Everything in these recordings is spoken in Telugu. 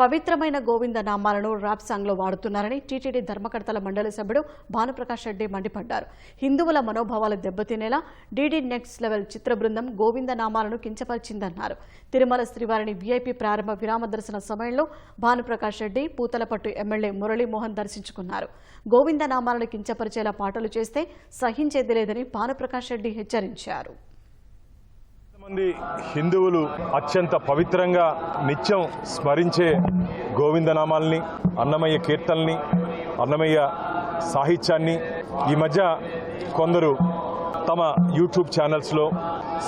పవిత్రమైన గోవింద నామాలను ర్యాప్ సాంగ్లో వాడుతున్నారని టీటీడీ ధర్మకర్తల మండలి సభ్యుడు భానుప్రకాష్ రెడ్డి మండిపడ్డారు. హిందువుల మనోభావాలు దెబ్బతినేలా డీడీ నెక్స్ట్ లెవెల్ చిత్ర బృందం గోవింద నామాలను కించపరిచిందన్నారు. తిరుమల శ్రీవారిని వీఐపీ ప్రారంభ విరామ దర్శన సమయంలో భానుప్రకాష్ రెడ్డి పూతలపట్టు ఎమ్మెల్యే మురళీమోహన్ దర్శించుకున్నారు. గోవింద నామాలను కించపరిచేలా పాటలు చేస్తే సహించేది లేదని భానుప్రకాష్ రెడ్డి హెచ్చరించారు. మంది హిందువులు అత్యంత పవిత్రంగా నిత్యం స్మరించే గోవిందనామాల్ని అన్నమయ్య కీర్తనల్ని అన్నమయ్య సాహిత్యాన్ని. ఈ మధ్య కొందరు తమ యూట్యూబ్ ఛానల్స్లో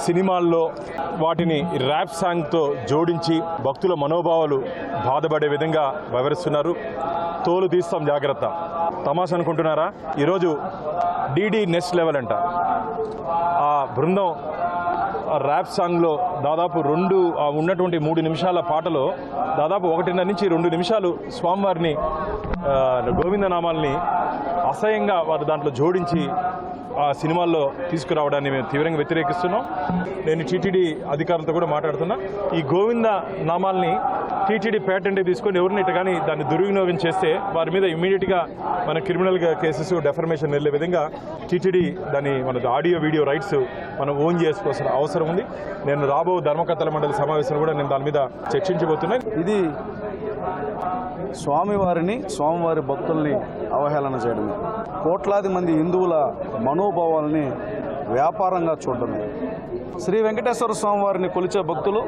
సినిమాల్లో వాటిని ర్యాప్ సాంగ్తో జోడించి భక్తుల మనోభావాలు బాధపడే విధంగా వివరిస్తున్నారు తోలు తీస్తాం జాగ్రత్త. తమాష అనుకుంటున్నారా? ఈరోజు డీడీ నెక్స్ట్ లెవెల్ అంట. ఆ బృందం ర్యాప్ సాంగ్లో దాదాపు రెండు ఉన్నటువంటి మూడు నిమిషాల పాటలో దాదాపు ఒకటిన్నర నుంచి రెండు నిమిషాలు స్వామివారిని గోవిందనామాల్ని అసహ్యంగా వారు దాంట్లో జోడించి ఆ సినిమాల్లో తీసుకురావడాన్ని మేము తీవ్రంగా వ్యతిరేకిస్తున్నాం. నేను టీటీడీ అధికారులతో కూడా మాట్లాడుతున్నా. ఈ గోవింద నామాల్ని టీటీడీ పేటెంట్ తీసుకొని ఎవరిని కానీ దాన్ని దుర్వినియోగం చేస్తే వారి మీద ఇమ్మీడియట్గా మన క్రిమినల్ కేసెస్ డెఫర్మేషన్ వెళ్ళే విధంగా టీటీడీ దాని మన ఆడియో వీడియో రైట్స్ మనం ఓన్ చేసుకోవాల్సిన అవసరం ఉంది. నేను రాబో ధర్మకర్తల మండలి సమావేశం కూడా నేను దాని మీద చర్చించబోతున్నాను ఇది స్వామివారిని స్వామివారి భక్తుల్ని అవహేళన చేయడమే. కోట్లాది మంది హిందువుల మనోభావాల్ని వ్యాపారంగా చూడడమే. శ్రీ వెంకటేశ్వర స్వామివారిని కొలిచే భక్తులు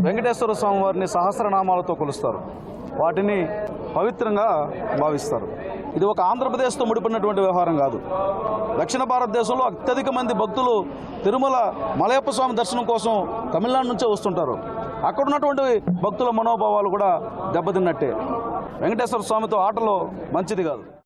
వెంకటేశ్వర స్వామివారిని సహస్రనామాలతో కొలుస్తారు. వాటిని పవిత్రంగా భావిస్తారు. ఇది ఒక ఆంధ్రప్రదేశ్తో ముడిపడినటువంటి వ్యవహారం కాదు. దక్షిణ భారతదేశంలో అత్యధిక మంది భక్తులు తిరుమల మలయప్ప స్వామి దర్శనం కోసం తమిళనాడు నుంచే వస్తుంటారు. అక్కడ ఉన్నటువంటి భక్తుల మనోభావాలు కూడా దెబ్బతిన్నట్టే. వెంకటేశ్వర స్వామితో ఆటలో మంచిది కాదు.